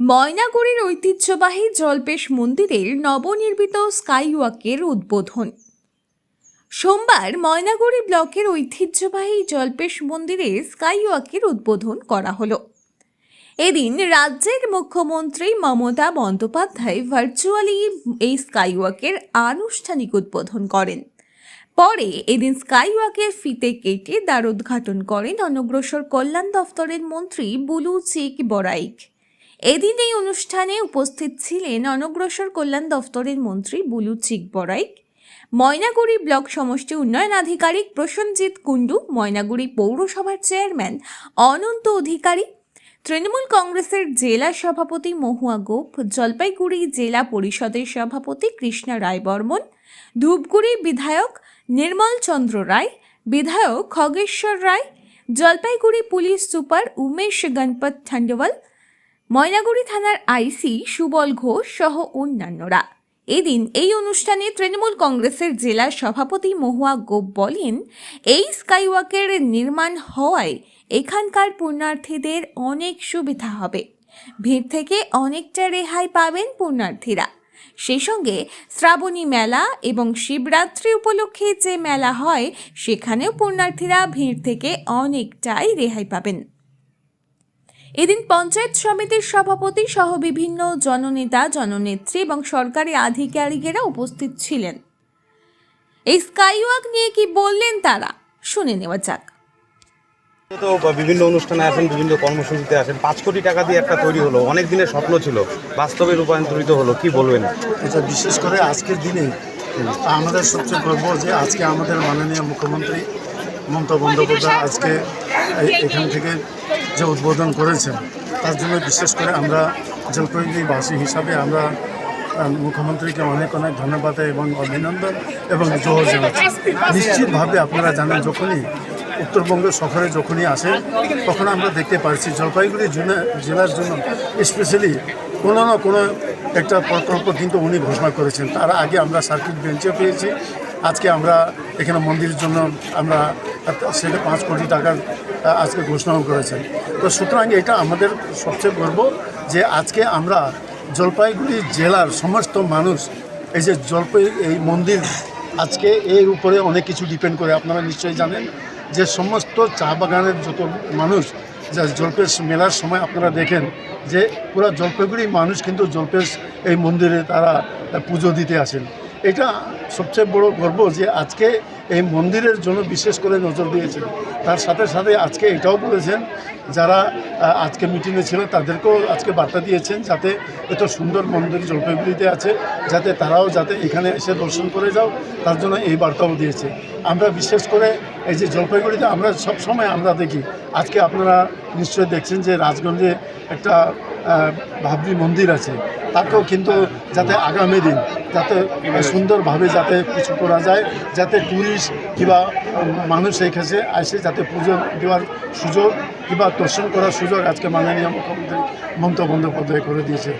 ময়নাগুড়ির ঐতিহ্যবাহী জলপেশ মন্দিরের নবনির্মিত স্কাইওয়াকের উদ্বোধন। সোমবার ময়নাগুড়ি ব্লকের ঐতিহ্যবাহী জলপেশ মন্দিরে স্কাইওয়াকের উদ্বোধন করা হলো। এদিন রাজ্যের মুখ্যমন্ত্রী মমতা বন্দ্যোপাধ্যায় ভার্চুয়ালি এই স্কাইওয়াকের আনুষ্ঠানিক উদ্বোধন করেন। পরে এদিন স্কাইওয়াকের ফিতে কেটে দ্বার উদ্ঘাটন করেন অনগ্রসর কল্যাণ দফতরের মন্ত্রী বুলু চিক বড়াইক এদিন এই অনুষ্ঠানে উপস্থিত ছিলেন অনগ্রসর কল্যাণ দফতরের মন্ত্রী বুলু চিক বড়াইক ময়নাগুড়ি ব্লক সমষ্টি উন্নয়ন আধিকারিক প্রসেনজিৎ কুণ্ডু, ময়নাগুড়ি পৌরসভার চেয়ারম্যান অনন্ত অধিকারী, তৃণমূল কংগ্রেসের জেলা সভাপতি মহুয়া গোপ, জলপাইগুড়ি জেলা পরিষদের সভাপতি কৃষ্ণা রায় বর্মন ধূপগুড়ি বিধায়ক নির্মল চন্দ্র রায়, বিধায়ক খগেশ্বর রায়, জলপাইগুড়ি পুলিশ সুপার উমেশ গণপত ঠান্ডওয়াল ময়নাগুড়ি থানার আইসি সুবল ঘোষ সহ অন্যান্যরা। এদিন এই অনুষ্ঠানে তৃণমূল কংগ্রেসের জেলা সভাপতি মহুয়া গোপ বলেন, এই স্কাইওয়াকের নির্মাণ হওয়ায় এখানকার পুণ্যার্থীদের অনেক সুবিধা হবে। ভিড় থেকে অনেকটা রেহাই পাবেন পুণ্যার্থীরা। সেই সঙ্গে শ্রাবণী মেলা এবং শিবরাত্রি উপলক্ষে যে মেলা হয়, সেখানেও পুণ্যার্থীরা ভিড় থেকে অনেকটাই রেহাই পাবেন। এদিন পঞ্চায়েত সমিতির সভাপতি সহ বিভিন্ন জননেতা জননেত্রী এবং সরকারি আধিকারিকেরা উপস্থিত ছিলেন। এই স্কাইওয়াক নিয়ে কি বললেন তারা? শুনে নেওয়া যাক। তো বিভিন্ন অনুষ্ঠানে আসেন বিভিন্ন কর্মসূচিতে আসেন। পাঁচ কোটি টাকা দিয়ে একটা তৈরি হলো অনেক দিনের স্বপ্ন ছিল বাস্তবে রূপান্তরিত হলো কি বলবেন? এটা বিশেষ করে আজকের দিনে আমাদের সবচেয়ে গর্ব যে আজকে আমাদের মাননীয় মুখ্যমন্ত্রী মমতা বন্দ্যোপাধ্যায় আজকে এখান থেকে যে উদ্বোধন করেছেন, তার জন্য বিশেষ করে আমরা জলপাইগুড়িবাসী হিসাবে আমরা মুখ্যমন্ত্রীকে অনেক অনেক ধন্যবাদ এবং অভিনন্দন এবং জোহর জানাচ্ছি। নিশ্চিতভাবে আপনারা জানেন, যখনই উত্তরবঙ্গ সফরে যখনই আসেন তখন আমরা দেখতে পাচ্ছি জলপাইগুড়ি জেলা- জেলার জন্য স্পেশালি কোনো না কোনো একটা প্রকল্প কিন্তু উনি ঘোষণা করেছেন। তার আগে আমরা সার্কিট বেঞ্চে পেয়েছি। আজকে আমরা এখানে মন্দিরের জন্য আমরা সেটা পাঁচ কোটি টাকার আজকে ঘোষণাও করেছেন। তো সুতরাং এটা আমাদের সবচেয়ে গর্ব যে আজকে আমরা জলপাইগুড়ি জেলার সমস্ত মানুষ, এই যে জলপাই, এই মন্দির, আজকে এর উপরে অনেক কিছু ডিপেন্ড করে, আপনারা নিশ্চয়ই জানেন যে সমস্ত চা বাগানের যত মানুষ, যা জলপেশ মেলার সময় আপনারা দেখেন যে পুরো জলপাইগুড়ি মানুষ কিন্তু জলপেশ এই মন্দিরে তারা পুজো দিতে আসেন। এটা সবচেয়ে বড় গর্ব যে আজকে এই মন্দিরের জন্য বিশেষ করে নজর দিয়েছেন। তার সাথে সাথে আজকে এটাও বলেছেন, যারা আজকে মিটিংয়ে ছিল তাদেরকেও আজকে বার্তা দিয়েছেন যাতে এত সুন্দর মন্দির জলপাইগুড়িতে আছে, যাতে তারাও যাতে এখানে এসে দর্শন করে যাও, তার জন্য এই বার্তাও দিয়েছে। আমরা বিশেষ করে এই যে জলপাইগুড়িতে আমরা সব সময় আমরা দেখি, আজকে আপনারা নিশ্চয় দেখছেন যে রাজগঞ্জে একটা ভাবরি মন্দির আছে। তাকেও কিন্তু যাতে আগামী দিন যাতে সুন্দরভাবে যাতে কিছু করা যায়, যাতে টুরিস্ট কিংবা মানুষ এখানে আসে, যাতে পুজো দেওয়ার সুযোগ কিংবা দর্শন করার সুযোগ আজকে মাননীয় মুখ্যমন্ত্রী মমতা বন্দ্যোপাধ্যায় করে দিয়েছে।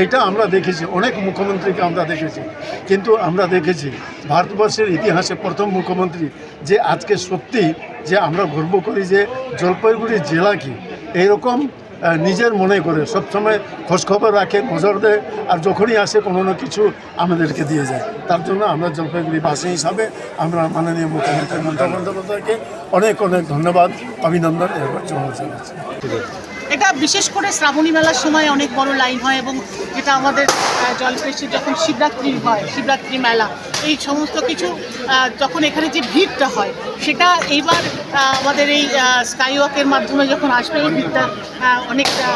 এইটা আমরা দেখেছি, অনেক মুখ্যমন্ত্রীকে আমরা দেখেছি। কিন্তু আমরা দেখেছি, ভারতবর্ষের ইতিহাসে প্রথম মুখ্যমন্ত্রী যে আজকে সত্যি যে আমরা গর্ব করি যে জলপাইগুড়ি জেলা কি? এইরকম নিজের মনে করে সবসময় খোঁজখবর রাখে, নজর দেয়, আর যখনই আসে কোনো না কিছু আমাদেরকে দিয়ে যায়। তার জন্য আমরা জলপাইগুড়িবাসী হিসাবে আমরা মাননীয় মুখ্যমন্ত্রী বন্দ্যোপাধ্যায়কে অনেক অনেক ধন্যবাদ, অভিনন্দন এবার জানাচ্ছি এটা বিশেষ করে শ্রাবণী মেলার সময় অনেক বড় লাইন হয় এবং এটা আমাদের জলপেশে যখন শিবরাত্রি হয়, শিবরাত্রি মেলা, এই সমস্ত কিছু যখন এখানে যে ভিড়টা হয়, সেটা এইবার আমাদের এই স্কাইওয়াকের মাধ্যমে যখন আসবে, এই ভিড়টা অনেকটা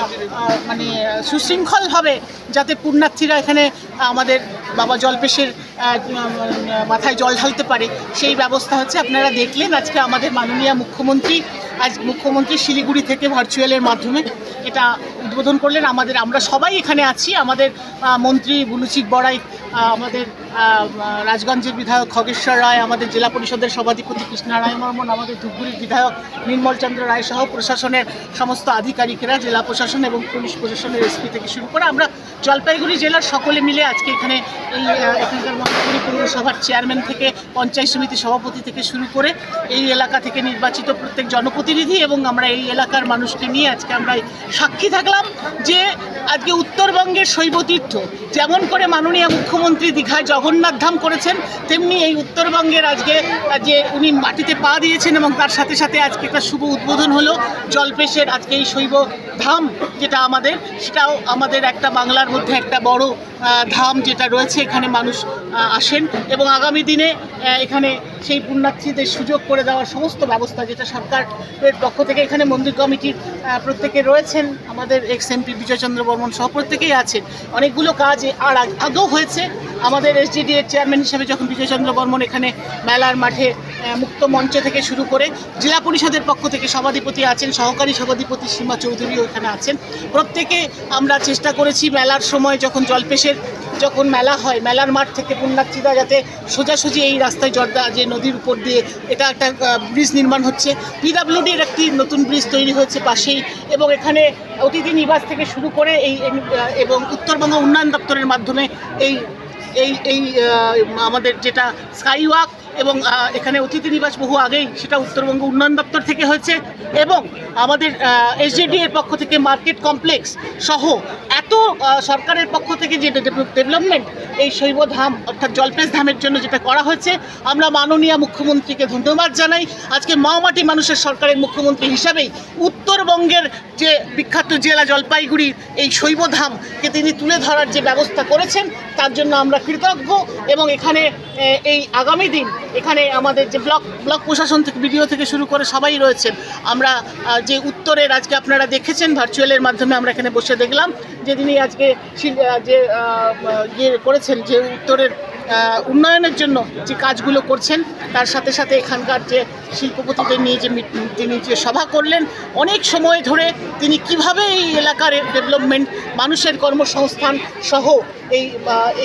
মানে সুশৃঙ্খলভাবে যাতে পুণ্যার্থীরা এখানে আমাদের বাবা জলপেশের মাথায় জল ঢালতে পারে। সেই ব্যবস্থা হচ্ছে, আপনারা দেখলেন আজকে আমাদের মাননীয় মুখ্যমন্ত্রী আজ মুখ্যমন্ত্রী শিলিগুড়ি থেকে ভার্চুয়ালের মাধ্যমে এটা উদ্বোধন করলেন। আমাদের আমরা সবাই এখানে আছি। আমাদের মন্ত্রী বুলুচিক বড়াই আমাদের রাজগঞ্জের বিধায়ক খগেশ্বর রায়, আমাদের জেলা পরিষদের সভাধিপতি কৃষ্ণা রায় মর্মন, আমাদের ধূপগুড়ির বিধায়ক নির্মল চন্দ্র রায় সহ প্রশাসনের সমস্ত আধিকারিকেরা, জেলা প্রশাসন এবং পুলিশ প্রশাসনের এসপি থেকে শুরু করে আমরা জলপাইগুড়ি জেলার সকলে মিলে আজকে এখানে এই এখানকার মন্ত্রী পৌরসভার চেয়ারম্যান থেকে পঞ্চায়েত সমিতি সভাপতি থেকে শুরু করে এই এলাকা থেকে নির্বাচিত প্রত্যেক জনপ্রতিনিধি এবং আমরা এই এলাকার মানুষকে নিয়ে আজকে আমরা সাক্ষী থাকলাম যে আজকে উত্তরবঙ্গের শৈবতীর্থ যেমন করে মাননীয় মুখ্যমন্ত্রী দীঘায় জগন্নাথ ধাম করেছেন, তেমনি এই উত্তরবঙ্গের আজকে যে উনি মাটিতে পা দিয়েছেন এবং তার সাথে সাথে আজকে একটা শুভ উদ্বোধন হলো। জলপেশের আজকে এই শৈব ধাম যেটা আমাদের, সেটাও আমাদের একটা বাংলার মধ্যে একটা বড় ধাম যেটা রয়েছে, এখানে মানুষ আসেন এবং আগামী দিনে এখানে সেই পুণ্যার্থীদের সুযোগ করে দেওয়ার সমস্ত ব্যবস্থা যেটা সরকারের পক্ষ থেকে এখানে মন্দির কমিটির প্রত্যেকে রয়েছেন, আমাদের এক্স এমপি বিজয়চন্দ্র বর্মন সহ প্রত্যেকেই আছেন। অনেকগুলো কাজ আর আগ- আগেও হয়েছে। আমাদের এসডিডি এর চেয়ারম্যান হিসেবে যখন বিজয়চন্দ্র বর্মন এখানে মেলার মাঠে মুক্ত মঞ্চ থেকে শুরু করে জেলা পরিষদের পক্ষ থেকে সভাধিপতি আছেন, সহকারী সভাধিপতি সীমা চৌধুরীও এখানে আছেন। প্রত্যেকে আমরা চেষ্টা করেছি মেলার সময় যখন জলপেশের যখন মেলা হয়, মেলার মাঠ থেকে পুণ্যার্থীরা যাতে সোজাসুজি এই রাস্তায় জর্দা যে নদীর উপর দিয়ে এটা একটা ব্রিজ নির্মাণ হচ্ছে। পিডাব্লিউডির একটি নতুন ব্রিজ তৈরি হয়েছে পাশেই এবং এখানে অতিথি নিবাস থেকে শুরু করে এই এবং উত্তরবঙ্গ উন্নয়ন দপ্তরের মাধ্যমে এই এই এই আমাদের যেটা স্কাই ওয়াক এবং এখানে অতিথি নিবাস বহু আগেই, সেটা উত্তরবঙ্গ উন্নয়ন দপ্তর থেকে হয়েছে এবং আমাদের এসজেডি এর পক্ষ থেকে মার্কেট কমপ্লেক্স সহ এত সরকারের পক্ষ থেকে যে ডেভেলপমেন্ট, এই শৈব ধাম অর্থাৎ জলপেশ ধামের জন্য যেটা করা হয়েছে, আমরা মাননীয় মুখ্যমন্ত্রীকে ধন্যবাদ জানাই। আজকে মাওমাটি মানুষের সরকারের মুখ্যমন্ত্রী হিসাবেই উত্তরবঙ্গের যে বিখ্যাত জেলা জলপাইগুড়ি এই শৈবধামকে তিনি তুলে ধরার যে ব্যবস্থা করেছেন, তার জন্য আমরা কৃতজ্ঞ এবং এখানে এই আগামী দিন এখানে আমাদের যে ব্লক ব্লক প্রশাসন থেকে, বিডিও থেকে শুরু করে সবাই রয়েছেন। আমরা যে উত্তরের আজকে আপনারা দেখেছেন ভার্চুয়ালের মাধ্যমে আমরা এখানে বসে দেখলাম, যে তিনি আজকে যে ইয়ে করেছেন, যে উত্তরের উন্নয়নের জন্য যে কাজগুলো করছেন, তার সাথে সাথে এখানকার যে শিল্পপতিদের নিয়ে যে তিনি যে সভা করলেন, অনেক সময় ধরে তিনি কীভাবে এই এলাকার ডেভেলপমেন্ট, মানুষের কর্মসংস্থান সহ এই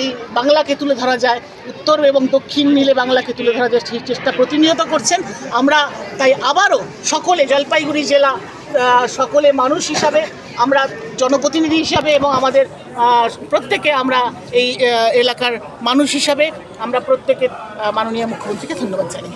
এই বাংলাকে তুলে ধরা যায়, উত্তর এবং দক্ষিণ মিলে বাংলাকে তুলে ধরা যায়, সেই চেষ্টা প্রতিনিয়ত করছেন। আমরা তাই আবারও সকলে, জলপাইগুড়ি জেলা সকলে মানুষ হিসাবে, আমরা জনপ্রতিনিধি হিসাবে এবং আমাদের প্রত্যেকে আমরা এই এলাকার মানুষ হিসাবে আমরা প্রত্যেকে মাননীয় মুখ্যমন্ত্রীকে ধন্যবাদ জানাই।